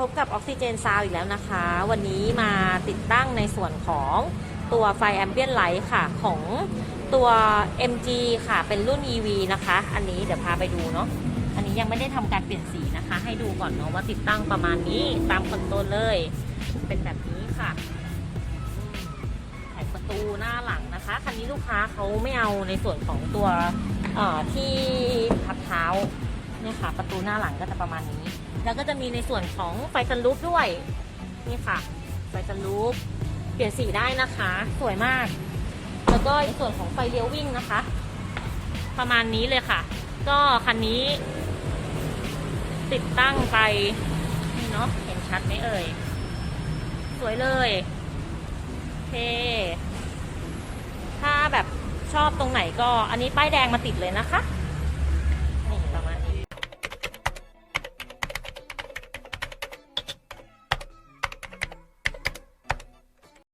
พบกับออกซิเจนซาวอีกแล้วนะคะ วันนี้มาติดตั้งในส่วนของตัวไฟแอมเบียนไลท์ค่ะ ของตัว MG ค่ะ เป็นรุ่น EV นะคะ อันนี้เดี๋ยวพาไปดูเนาะอันนี้ยังไม่ได้ทำการเปลี่ยนสีนะคะ ให้ดูก่อนเนาะว่าติดตั้งประมาณนี้ตามคอนโซลเลย เป็นแบบนี้ค่ะอืมแผงประตูหน้าหลังนะคะ คันนี้ลูกค้าเขาไม่เอาในส่วนของตัวที่พัก ประตูหน้าหลังก็จะประมาณนี้ แล้วก็จะมีในส่วนของไฟสลูปด้วย นี่ค่ะ ไฟสลูปเปลี่ยนสีได้นะคะ สวยมาก แล้วก็ในส่วนของไฟเลี้ยววิ่งนะคะ ประมาณนี้เลยค่ะ ก็คันนี้ ติดตั้งไปนี่เนาะเห็นชัดไหมเอ่ย สวยเลยโอเคถ้าแบบชอบตรงไหนก็อันนี้ป้ายแดงมาติดเลยนะคะ